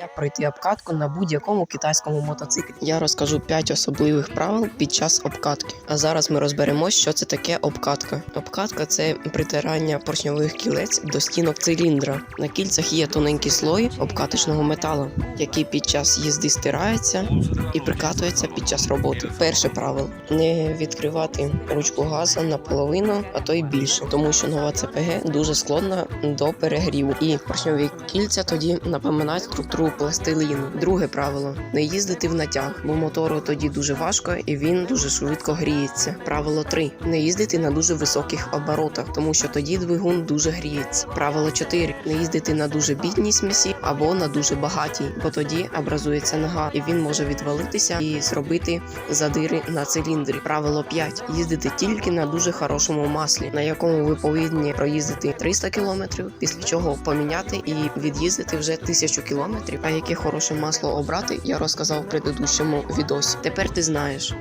Як пройти обкатку на будь-якому китайському мотоциклі? Я розкажу 5 особливих правил під час обкатки. А зараз ми розберемось, що це таке обкатка. Обкатка це притирання поршньових кілець до стінок циліндра. На кільцях є тоненький слой обкаточного металу, який під час їзди стирається і прикатується під час роботи. Перше правило не відкривати ручку газу наполовину, а то й більше, тому що нова ЦПГ дуже склонна до перегріву, і поршньові кільця тоді напоминають структуру пластиліну. Друге правило не їздити в натяг, бо мотору тоді дуже важко і він дуже швидко гріється. Правило 3. не їздити на дуже високих оборотах, тому що тоді двигун дуже гріється. Правило 4. не їздити на дуже бідній смісі або на дуже багатій, бо тоді образується нога, і він може відвалитися і зробити задири на циліндрі. Правило 5. їздити тільки на дуже хорошому маслі, на якому ви повинні проїздити 300 км, після чого поміняти і від'їздити вже 1000 км. А яке хороше масло обрати, я розказав в предыдущому відосі. Тепер ти знаєш.